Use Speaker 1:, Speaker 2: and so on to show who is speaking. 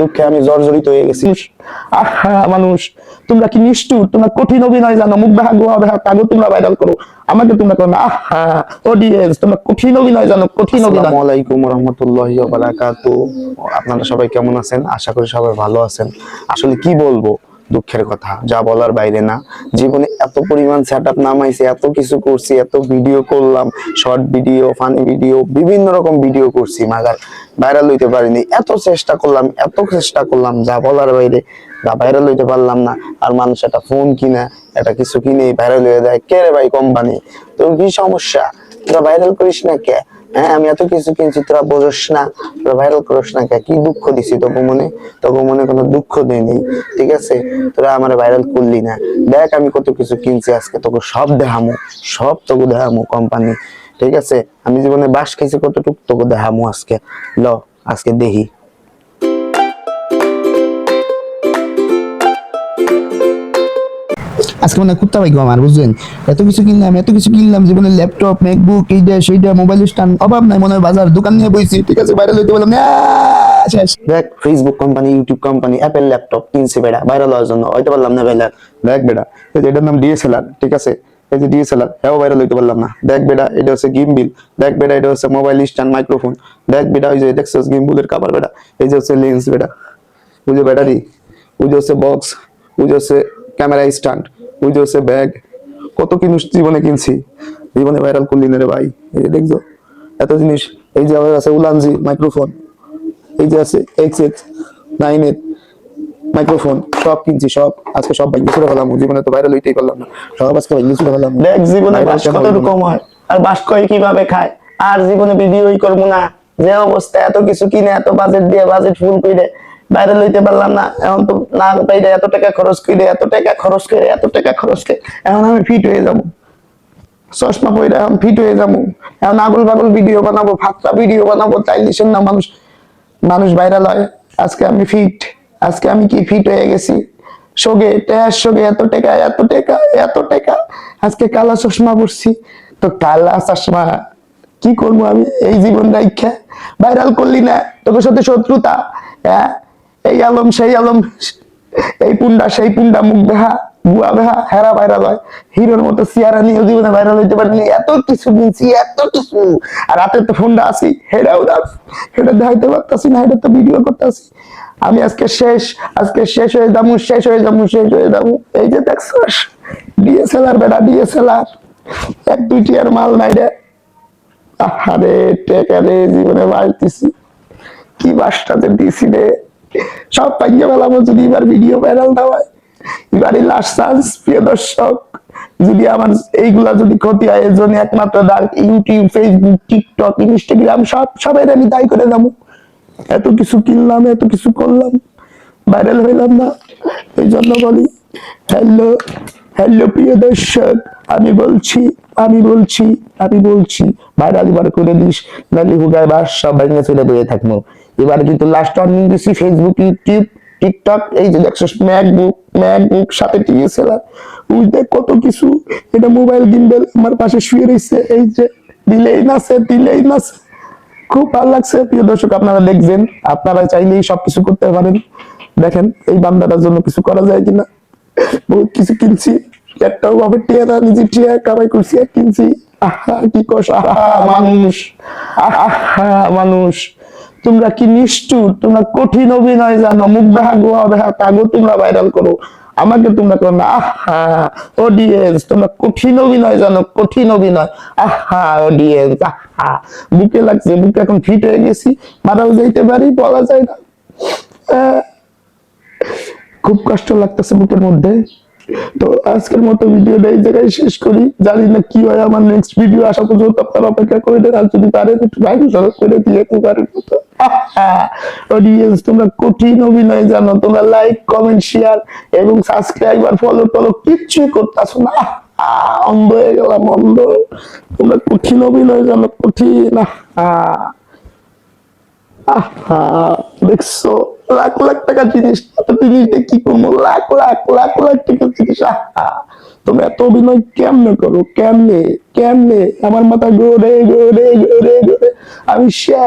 Speaker 1: দুঃখে আমি জর্জরিত হয়ে গেছি। আহা মানুষ তোমরা কি নিষ্ঠুর? তোমরা কঠিন অভিনয় জানো মুখ দেখা গুহা দেখা কাগজ তোমরা ভাইরাল করো। আমাকে তোমরা করো না। আহা অডিয়েন্স তোমরা কঠিন অভিনয় জানো কঠিন অভিনয়।
Speaker 2: আলাইকুম রহমতুল্লাহি বারাকাতু। আপনারা সবাই কেমন আছেন? আশা করি সবাই ভালো আছেন। আসলে কি বলব? দুঃখের কথা, যা বলার বাইরে না। জীবনে এত পরিমাণ সেট আপ নামাইছে, এত কিছু করছি, এত ভিডিও করলাম শর্ট ভিডিও ফানি ভিডিও বিভিন্ন রকম ভিডিও করছি, মাগার ভাইরাল হইতে পারিনি। এত চেষ্টা করলাম, এত চেষ্টা করলাম, যা বলার বাইরে, যা ভাইরাল হইতে পারলাম না। আর মানুষ একটা ফোন কিনা, একটা কিছু কিনে ভাইরাল হয়ে যায়। কে রে ভাই কোম্পানি তোর কি সমস্যা? তোরা ভাইরাল করিস না কে? হ্যাঁ আমি এত কিছু কিনছি, তোরা বোঝস না, তোরা ভাইরাল করস না কে? কি দুঃখ দিছি তোকে মনে তোকে মনে কোনো দুঃখ দেয়নি ঠিক আছে? তোরা আমার ভাইরাল করলি না। দেখ আমি কত কিছু কিনছি আজকে, তোকে সব দেখামো, সব তোকে দেখামো কোম্পানি ঠিক আছে? আমি জীবনে বাস খেয়েছি কতটুকু তোকে দেখামো আজকে। ল, আজকে দেখি।
Speaker 3: আজকে মানে কুত্তা পাইবো আমার, বুঝলেন? এত কিছু কিনলাম, এত কিছু কিনলাম, জীবনে ল্যাপটপ ম্যাকবুক এইটা সেইটা মোবাইল স্ট্যান্ড অভাব নাই, মনে হয় বাজার, দোকান নিয়ে বইছি, ঠিক আছে, বাইরে লইতে বললাম
Speaker 2: দেখ Facebook company YouTube company Apple laptop কিনছে বেড়া ভাইরাল হওয়ার জন্য, হয়তো পারলাম না ভাইরাল দেখ বেড়া এটার নাম ডিএসএলআর ঠিক আছে? এই যে ডিএসএলআর এও ভাইরাল হইতে পারলাম না। দেখ বেড়া, এটা হচ্ছে গেম গিম্বিল দেখ বেড়া, এটা হচ্ছে মোবাইল স্ট্যান্ড মাইক্রোফোন দেখ বেড়া, ওই যে, দেখছিস গিম্বুলের কাভার বেড়া, এই যে, হচ্ছে লেন্স বেড়া। ওই যে ব্যাটারি ওই যে, হচ্ছে বক্স ওই যে, হচ্ছে ক্যামেরা স্ট্যান্ড ওই যে হচ্ছে ব্যাগ কত জিনিস জীবনে কিনছি। জীবনে ভাইরাল করলি না রে ভাই? এই যে দেখছ? এত জিনিস। এই যে আছে উলানজি মাইক্রোফোন এই যে আছে X X nine eight microphone সব কিনছি সব। আজকে সব ভাই ছুটে ফেলাম জীবনে তো ভাইরাল হইতেই করলাম না। সব আজকে ভাই ছুটে ফেলাম
Speaker 1: দেখ জীবনে কত রকম হয়? আর বাস কয় কীভাবে খায়? আর জীবনে ভিডিওই করব না। যে অবস্থা এত কিছু কিনে এত বাজেট দিয়ে বাজেট ফুল করে বাইরে লইতে পারলাম না। এখন তো না পাইলে এত টাকা খরচ করে এত টাকা খরচ করে এত টাকা খরচ করে এখন আমি ফিট হয়ে যাব। চশমা পরে এখন ফিট হয়ে যাব। এখন আগুল পাগল ভিডিও বানাবো ফাঁকা ভিডিও বানাবো চাইলিশের না মানুষ মানুষ ভাইরাল হয়। আজকে আমি ফিট আজকে আমি কি ফিট হয়ে গেছি? সোগে, ট্যাস সোগে, এত টাকা এত টাকা এত টাকা, আজকে কালা চশমা পড়ছি তো কালা চশমা, কি করব আমি? এই জীবন রাইখা ভাইরাল করলি না তোকে সাথে শত্রুতা হ্যাঁ? এই আলম, সেই আলম, এই পুন্ডা, সেই পুন্ডা মুখ দেখা বুয়া হেরা ভাইরাল হয়। হিরোর মতো জীবনে ভাইরাল হইতে পারেনি। এত কিছু এত কিছু। আর রাতে তো ফোনটা আসি দাস দেখাইতে না তো ভিডিও করতেছি। আমি আজকে শেষ আজকে শেষ হয়ে যাব, শেষ হয়ে যাব, শেষ হয়ে যাব। এই যে ডিএসএলআর বেটা ডিএসএলআর এক মাল নাই রে। আরে টেকা রে, জীবনে বাড়তেছি কি বাসটাতে দিছি রে। সব পাইয়ে বেলাবো যদি এবার ভিডিও ভাইরাল না হয়। এবারই লাস্ট চান্স প্রিয় দর্শক, যদি আমার এইগুলা যদি ক্ষতি হয় এর জন্য একমাত্র দাগ ইউটিউব ফেসবুক টিকটক ইনস্টাগ্রাম সব সবাই আমি দায়ী করে দেবো। এত কিছু কিনলাম, এত কিছু করলাম ভাইরাল হইলাম না। এই জন্য বলি হ্যালো হ্যালো প্রিয় দর্শক। আমি বলছি আমি বলছি আমি বলছি ভাইরাল এবার করে দিস নালি হুগায় বাস সব ভেঙে চলে বয়ে থাকব। এবার কিন্তু লাস্ট অর্নিং দিছি ফেসবুক ইউটিউব টিকটক এই যে দেখছ ম্যাকবুক ম্যাকবুক সাথে টিএসএলআর বুঝতে কত কিছু, এটা মোবাইল গিম্বেল আমার পাশে শুয়ে রয়েছে এই যে দিলেই নাচে দিলেই নাচে খুব ভালো লাগছে, প্রিয় দর্শক, আপনারা দেখবেন, আপনারা চাইলেই সবকিছু করতে পারেন। দেখেন, এই বান্দাটার জন্য কিছু করা যায় কিনা? বহুত কিছু কিনছি। একটাও ভাবে টিয়া নিজে টিয়া কামাই করছি আর কিনছি। আহা, কি কষ মানুষ। আহা, মানুষ। তোমরা কি নিষ্ঠুর? তোমরা কঠিন অভিনয় জানো, মুখ দেখা গোয়া দেখা কাগো তোমরা ভাইরাল করো। আমাকে তোমরা করো না। আহা অডিয়েন্স তোমরা কঠিন অভিনয় জানো, কঠিন অভিনয়। আহা অডিয়েন্স আহা। বুকে লাগছে, বুকে এখন ফিট হয়ে গেছি। মারাও যাইতে পারি, বলা যায় না। খুব কষ্ট লাগতেছে বুকের মধ্যে। তো আজকের মতো ভিডিওটা এই জায়গায় শেষ করি। জানি না কি হয় আমার নেক্সট ভিডিও আসা পর্যন্ত আপনারা অপেক্ষা করে দেন আর যদি পারেন একটু লাইক করে দিয়ে পারেন। অডিয়েন্স তোমরা কঠিন অভিনয় জানো তোমরা লাইক কমেন্ট শেয়ার এবং সাবস্ক্রাইব আর ফলো টলো কিচ্ছু করতেছো না। অন্ধ হয়ে গেলাম অন্ধ। তোমরা কঠিন অভিনয় জানো কঠিন। আহ! আহা, দেখছ? লাখ লাখ টাকা জিনিস জিনিসটা কি করব? লাখ লাখ লাখ লাখ টাকা জিনিস তুমি এত অভিনয় কেমনে করো? কেমনে? কেমনে? আমার মাথা ঘোরে ঘোরে ঘোরে ঘোরে। আমি শেষ।